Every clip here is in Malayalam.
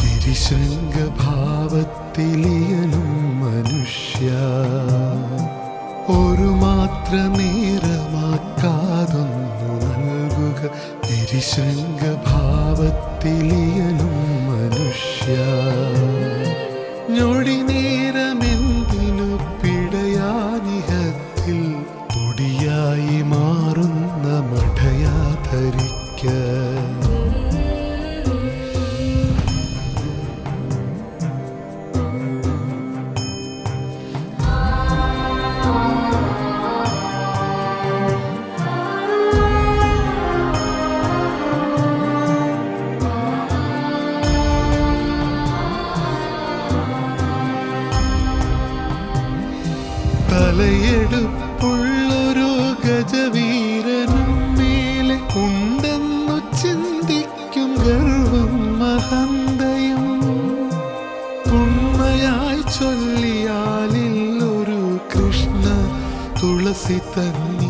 തിരിശൃംഗഭാവത്തിലിയലും മനുഷ്യ. ഒരു മാത്ര നേരമാക്കാതൊന്നു നൽകുക തിരിശൃംഗഭാവത്തിലിയലും பசி தண்ணி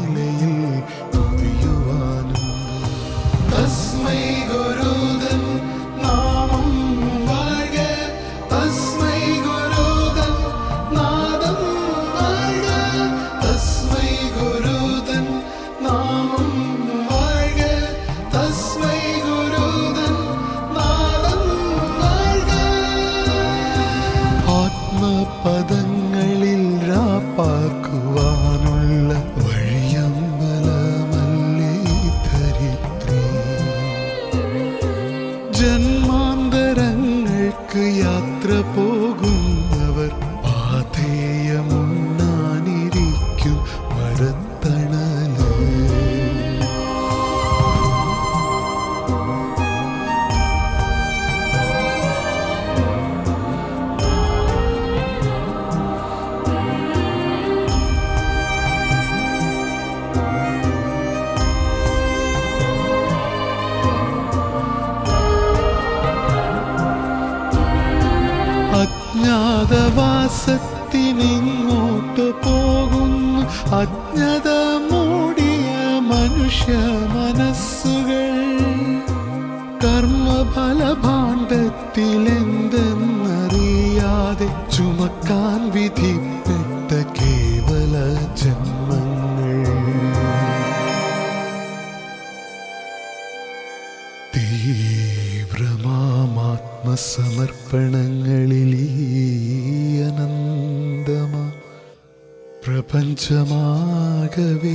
പാദവാസത്തിനിങ്ങോട്ട് പോകുന്നു. അജ്ഞത മൂടിയ മനുഷ്യ മനസ്സുകൾ. കർമ്മഫലഭാണ്ഡത്തിലെന്തെന്നറിയാതെ ചുമക്കാൻ വിധി കേവല ജന്മങ്ങൾ. തീവ്രമാ ആത്മസമർപ്പണങ്ങളിൽ അനന്തമാ പ്രപഞ്ചമാകവി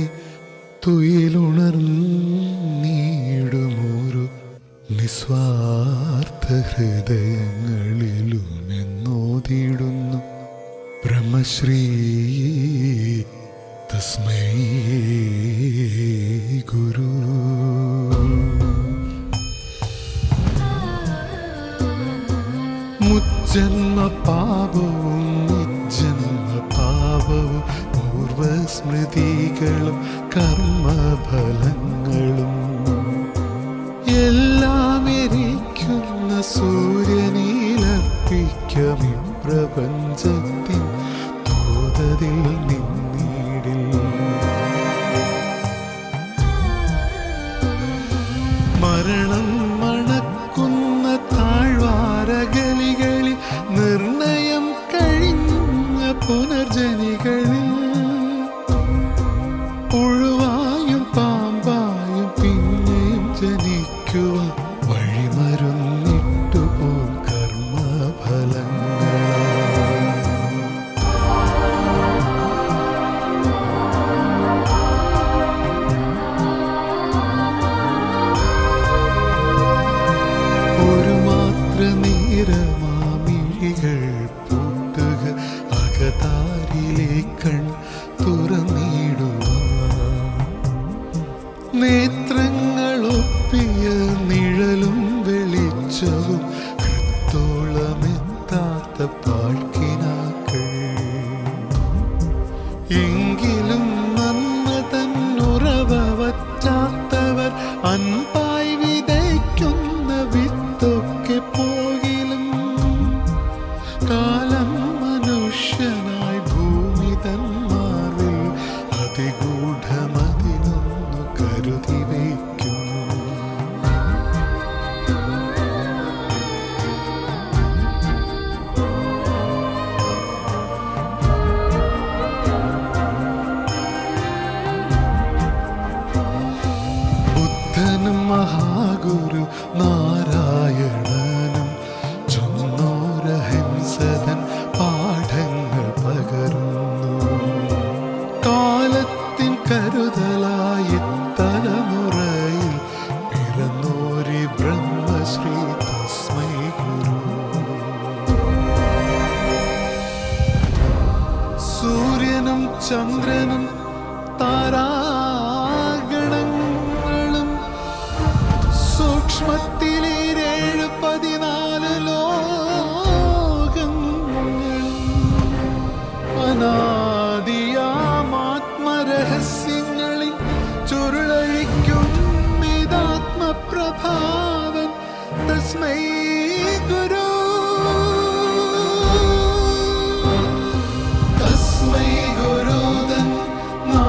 തുയിലുണർന്നീടുമോരു നിസ്വാർത്ഥ ഹൃദയങ്ങളിലുമെന്നോതിടുന്നു. ബ്രഹ്മശ്രീ തസ്മൈ ഗുരു. ജന്മ പാപവും ജന്മ പാപവും പൂർവസ്മൃതികളും കർമ്മഫലങ്ങൾ only കരുതലായി തലമുറയിൽ പിറന്നോരി ബ്രഹ്മശ്രീ തസ്മൈ ഗുരു. സൂര്യനും ചന്ദ്രനും താരാ തസ്മൈ ഗുരു തസ്മൈ ഗുരുതൻ നാ